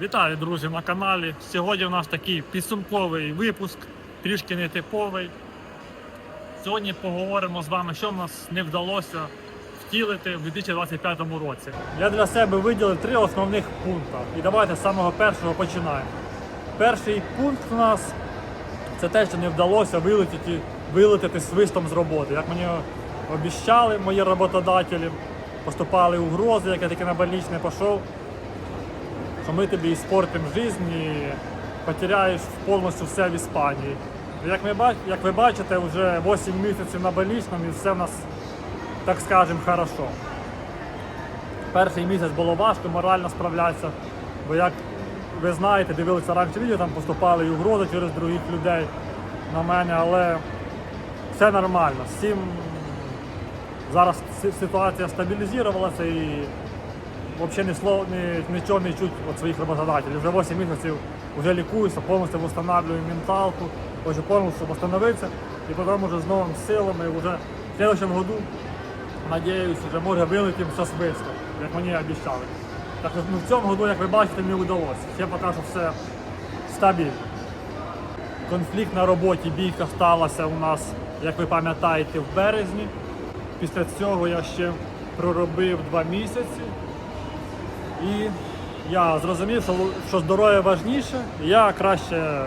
Вітаю, друзі, на каналі. Сьогодні у нас такий підсумковий випуск, трішки нетиповий. Сьогодні поговоримо з вами, що в нас не вдалося втілити в 2025 році. Я для себе виділив три основних пункти. І давайте з самого першого починаємо. Перший пункт у нас це те, що не вдалося вилетіти, вилетіти свистом з роботи. Як мені обіщали мої роботодателі, поступали угрози, як я таки на больничне пішов що ми тобі іспортимо життя і потеряєш повністю все в Іспанії. Як ви, як ви бачите, вже 8 місяців на больничному і все в нас, так скажемо, хорошо. Перший місяць було важко морально справлятися, бо як ви знаєте, дивилися раніше відео, там поступали і угрози через других людей на мене, але все нормально. Всім зараз ситуація стабілізувалася і взагалі нічого не чуть від своїх роботодателів. Вже 8 місяців вже лікуюся, повністю встановлюю менталку, хочу повністю встановитися і потім вже з новими силами вже в следующем году, надіюсь, вже може вилетім все швидко, як мені обіцяли. Так ну, в цьому году, як ви бачите, не вдалося. Ще поки що все стабільно. Конфлікт на роботі, бійка сталася у нас, як ви пам'ятаєте, в березні. Після цього я ще проробив два місяці. І я зрозумів, що, здоров'я важніше, я краще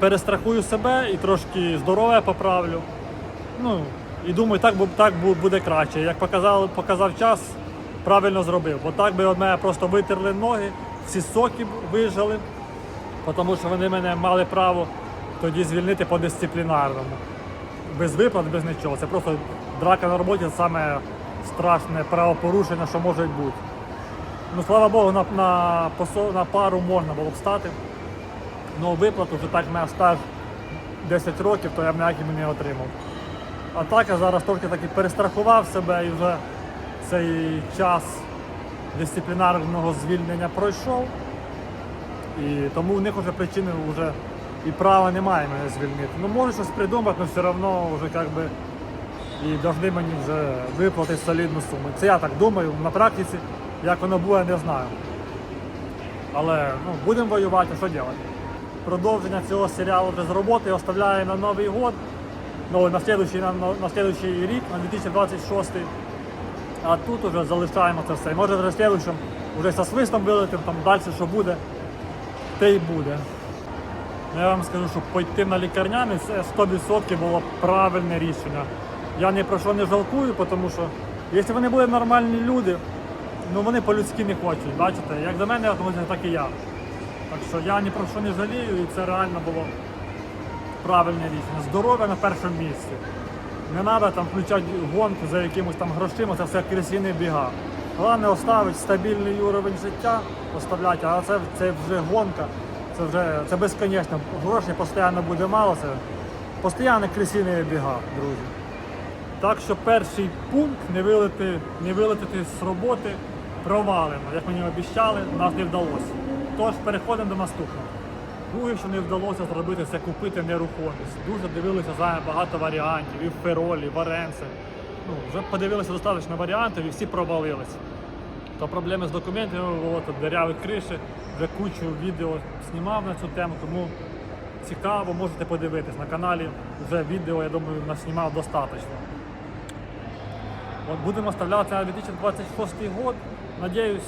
перестрахую себе і трошки здоров'я поправлю. Ну, і думаю, так, так буде краще. Як показав, показав час, правильно зробив. Бо так би мене просто витерли ноги, всі соки вижали, тому що вони мене мали право тоді звільнити по дисциплінарному. Без виплат, без нічого. Це просто драка на роботі це саме страшне правопорушення, що може бути. Ну, слава Богу, на, на, на пару можна було б стати. Ну, виплату вже так в мене стаж 10 років, то я б ніяким не отримав. А так я зараз тільки таки перестрахував себе і вже цей час дисциплінарного звільнення пройшов. І тому в них вже причини вже і права немає мене звільнити. Ну можу щось придумати, але все одно вже як би і повинні мені вже виплатити солідну суму. Це я так думаю. На практиці, як воно буде, не знаю. Але ну, будемо воювати, що робити. Продовження цього серіалу вже з роботи оставляю на Новий год, ну, на слідуючий, на, на слідуючий рік, на 2026. А тут вже залишаємо це все. Може вже в слідуючому вже зі свистом вилетим, там далі що буде, те й буде. Ну, Я вам скажу, що пойти на лікарняний це 100% було правильне рішення. Я ні про що не жалкую, тому що якщо вони були нормальні люди, ну вони по-людськи не хочуть. Бачите, як до мене относяться, так і я. Так що я ні про що не жалію, і це реально було правильне рішення. Здоров'я на першому місці. Не треба там включати гонку за якимось там грошима, це все кресіни біга. Головне оставити стабільний уровень життя, оставляти, а це, це вже гонка, це вже це безконечно. Грошей постійно буде мало, це постійно кресіни біга, друзі. Так що перший пункт не вилити, не вилетити з роботи провалено. Як мені обіцяли, нас не вдалося. Тож переходимо до наступного. Друге, що не вдалося зробити, це купити нерухомість. Дуже дивилися з багато варіантів, і в Феролі, в Оренце. Ну, вже подивилися достатньо варіантів і всі провалилися. То проблеми з документами було, то диряві криші, вже кучу відео знімав на цю тему, тому цікаво, можете подивитись. На каналі вже відео, я думаю, наснімав достатньо. От будемо оставляти на 2026 год. Надіюсь,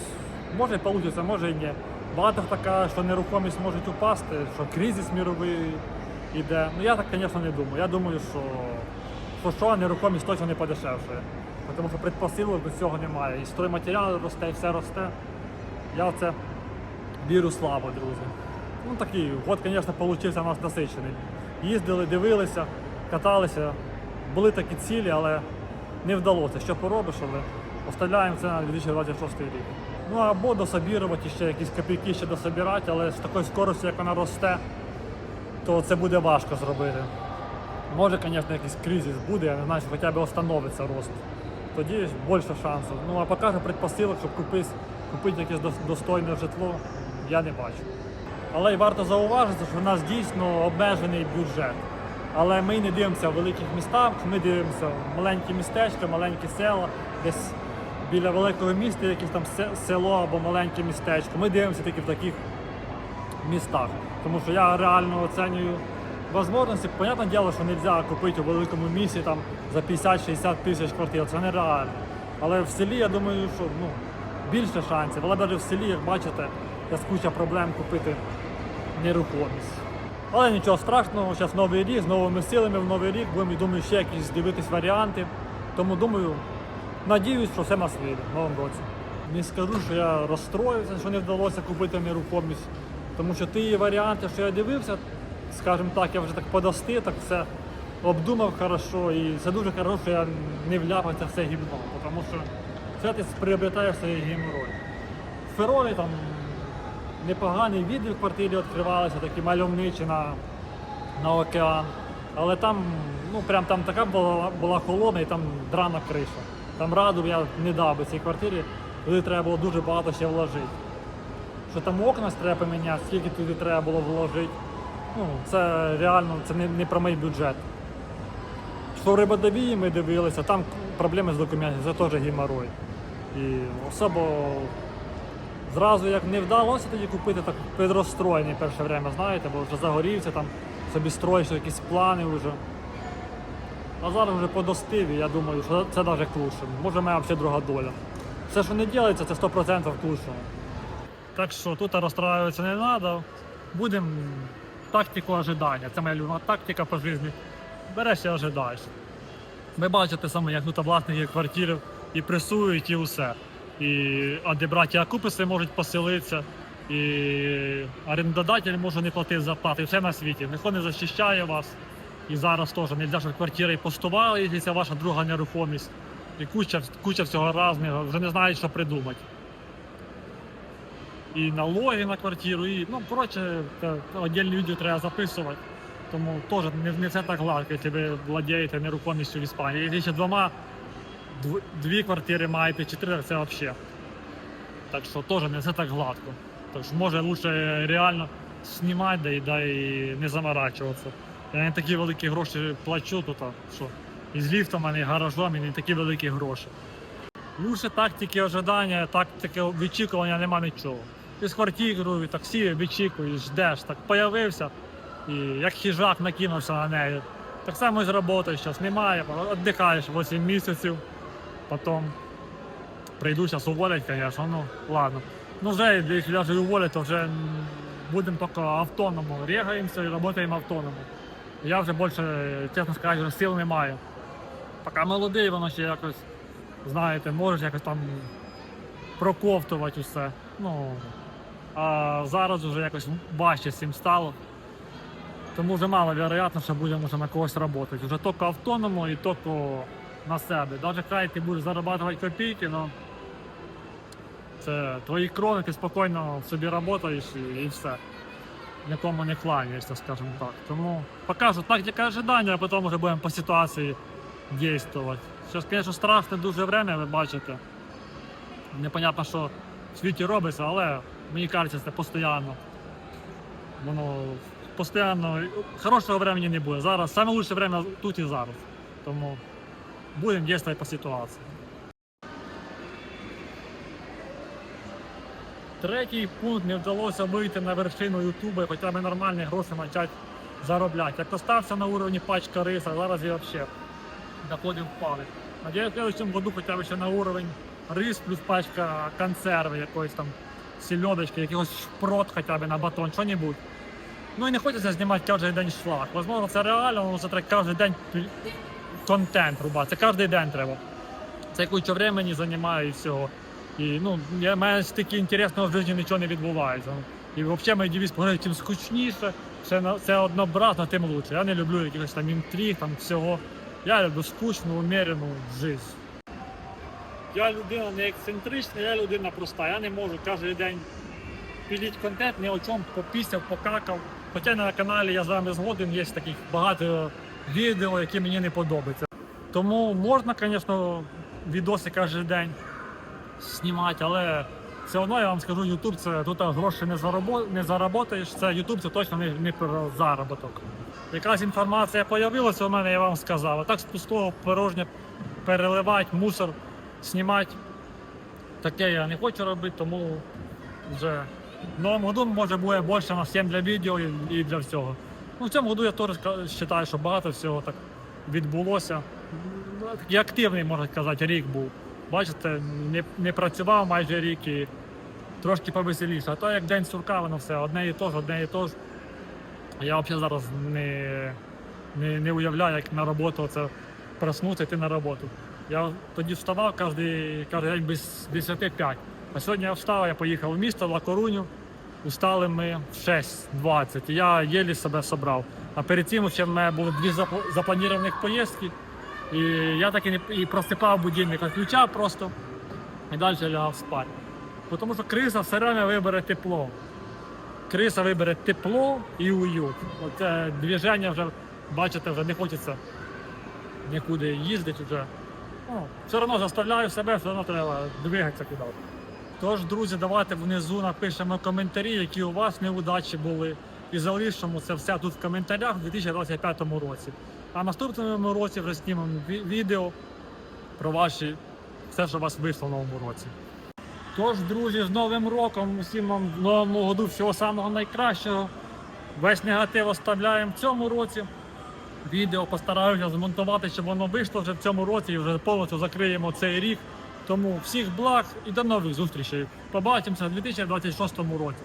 може вийде, може і ні. Багато хто каже, що нерухомість може упасти, що кризис міровий йде. Ну я так, звісно, не думаю. Я думаю, що що, що нерухомість точно не подешевшає. Тому що предпосилок до цього немає. І стройматеріал росте, і все росте. Я в це вірю слабо, друзі. Ну такий год, звісно, вийшов у нас насичений. Їздили, дивилися, каталися, були такі цілі, але не вдалося. Що поробиш, але оставляємо це на 2026 рік. Ну або дособірувати ще якісь копійки ще дособирати, але з такою скоростю, як вона росте, то це буде важко зробити. Може, звісно, якийсь кризис буде, я не знаю, хоча б остановиться рост. Тоді більше шансів. Ну а поки що предпосилок, щоб купити, купити якесь достойне житло, я не бачу. Але й варто зауважити, що в нас дійсно обмежений бюджет. Але ми не дивимося в великих містах, ми дивимося в маленькі містечка, маленькі села, десь біля великого міста, якесь там село або маленьке містечко. Ми дивимося тільки в таких містах. Тому що я реально оцінюю можливості. Понятне діло, що не можна купити у великому місті там за 50-60 тисяч квартир. Це нереально. Але в селі я думаю, що ну, більше шансів. Але навіть в селі, як бачите, є куча проблем купити нерухомість. Але нічого страшного, зараз новий рік, з новими силами в новий рік будемо, думаю, ще якісь дивитись варіанти. Тому думаю, надіюсь, що все нас вийде в новому році. Не скажу, що я розстроївся, що не вдалося купити нерухомість. Тому що ті варіанти, що я дивився, скажімо так, я вже так подасти, так все обдумав хорошо. І це дуже хорошо, що я не вляпався в це гімно. Тому що це ти приобретаєш свій геморрой. В Феролі там непогані віди в квартирі відкривалися, такі мальовничі на, на океан. Але там, ну прям там така була, була холодна і там драна криша. Там раду я не дав би цій квартирі, туди треба було дуже багато ще вложити. Що там окна треба поміняти, скільки туди треба було вложити. Ну, це реально це не, не про мій бюджет. Що в Рибодовії ми дивилися, там проблеми з документами, це теж геморрой. І особо зразу як не вдалося тоді купити, так підрозстроєний перше время, знаєте, бо вже загорівся, там собі строїш якісь плани вже. А зараз вже подостив, і я думаю, що це навіть к лучшому. Може, моя взагалі друга доля. Все, що не робиться, це 100% к лучшому. Так що тут розстраюватися не треба. Будемо тактику ожидання. Це моя любима тактика по житті. Береш і ожидаєш. Ви бачите саме, як тут власники квартир і пресують, і усе. І одібрати окуписи можуть поселитися, і орендодатель може не платити зарплати. Все на світі. Ніхто не захищає вас. І зараз теж не щоб квартири пустували, якщо ваша друга нерухомість. І куча, куча всього різного, вже не знають, що придумати. І налоги на квартиру, і ну коротше, це віддільне відео треба записувати. Тому теж не, не все так гладко, якщо ви владієте нерухомістю в Іспанії. Якщо ще двома дв- дві квартири маєте, чотири, це взагалі. Так що теж не все так гладко. Так може лучше реально знімати, да і, да, і не заморачуватися. Я не такі великі гроші плачу тут, що і з ліфтом, а не гаражом, і не такі великі гроші. Лучше тактики ожидання, тактики відчікування нема нічого. Ти з квартирою, таксі відчікуєш, ждеш, так появився, і як хижак накинувся на неї. Так само і з роботою зараз немає, віддихаєш 8 місяців, потім прийду зараз уволять, звісно, ну ладно. Ну вже, якщо навіть уволять, то вже будемо тільки автономно регаємося і працюємо автономно. Я вже більше, чесно вже сил не маю. Поки молодий, воно ще якось, знаєте, можеш якось там проковтувати усе. Ну, а зараз вже якось важче з цим стало. Тому вже мало вероятно, що будемо вже на когось працювати. Вже тільки автономно і тільки на себе. Навіть хай ти будеш заробляти копійки, але це твої крони, ти спокійно собі працюєш і, і все. Нікому не кланяєшся, скажімо так. Тому покажу тактика ожидання, а потім вже будемо по ситуації дійствувати. Зараз, звісно, страшне дуже время, ви бачите. Непонятно, що в світі робиться, але мені кажеться, це постійно. Воно постійно хорошого времени не буде. Зараз лучше время тут і зараз. Тому будемо діяти по ситуації. Третій пункт не вдалося вийти на вершину Ютуба хоча б нормальні гроші почати заробляти. Як остався на уровні пачка риса, зараз я взагалі доходи впали. Надіюсь, в следующем году хоча б ще на уровень рис плюс пачка консерви, якоїсь там сільодочки, якогось шпрот хоча б на батон, що-небудь. Ну і не хочеться знімати кожен день шлак. Можливо, це реально, але це треба кожен день контент рубати. Це кожен день треба. Це куча времени займає і всього. І ну, я мене стільки інтересного в житті нічого не відбувається. І взагалі мій девіз поговорив, чим скучніше, на- це однообразно, тим лучше. Я не люблю якихось там інтриг, там всього. Я люблю скучну, умірену життя. Я людина не ексцентрична, я людина проста. Я не можу кожен день піліть контент, ні о чому попісяв, покакав. Хоча на каналі я з вами згоден, є таких багато відео, які мені не подобаються. Тому можна, звісно, відоси кожен день знімати, але все одно я вам скажу, YouTube це тут гроші не, зарабо, не заработаєш, це YouTube це точно не, не про заробіток. Якась інформація з'явилася у мене, я вам сказав. А так з пустого переливати, мусор, знімати таке я не хочу робити, тому вже в новому году може буде більше на всім для відео і, і для всього. Ну, в цьому году я теж вважаю, що багато всього так відбулося. Ну, Такий активний, можна сказати, рік був. Бачите, не, не працював майже рік і трошки повеселіше. А то як день сурка, воно все одне і то ж, одне і то ж. Я взагалі зараз не, не, не уявляю, як на роботу це проснутися, йти на роботу. Я тоді вставав кожен, день без 10-5. А сьогодні я встав, я поїхав в місто, в Лакоруню. Устали ми в 6.20. Я єлі себе собрав. А перед цим ще в мене були дві запл- запланованих поїздки. І я так і, не, і просипав будильник, відключав просто і далі лягав спати. Тому що криса все время вибере тепло. Криса вибере тепло і уют. Оце движення вже, бачите, вже не хочеться нікуди їздити вже. Ну, все одно заставляю себе, все одно треба двигатися куди. Тож, друзі, давайте внизу напишемо коментарі, які у вас неудачі були. І залишимо це все тут в коментарях у 2025 році. А наступному році вже знімемо відео про ваші все, що у вас вийшло в новому році. Тож, друзі, з Новим роком, усім вам в новому году всього самого найкращого. Весь негатив оставляємо в цьому році. Відео постараюся змонтувати, щоб воно вийшло вже в цьому році і вже повністю закриємо цей рік. Тому всіх благ і до нових зустрічей. Побачимося в 2026 році.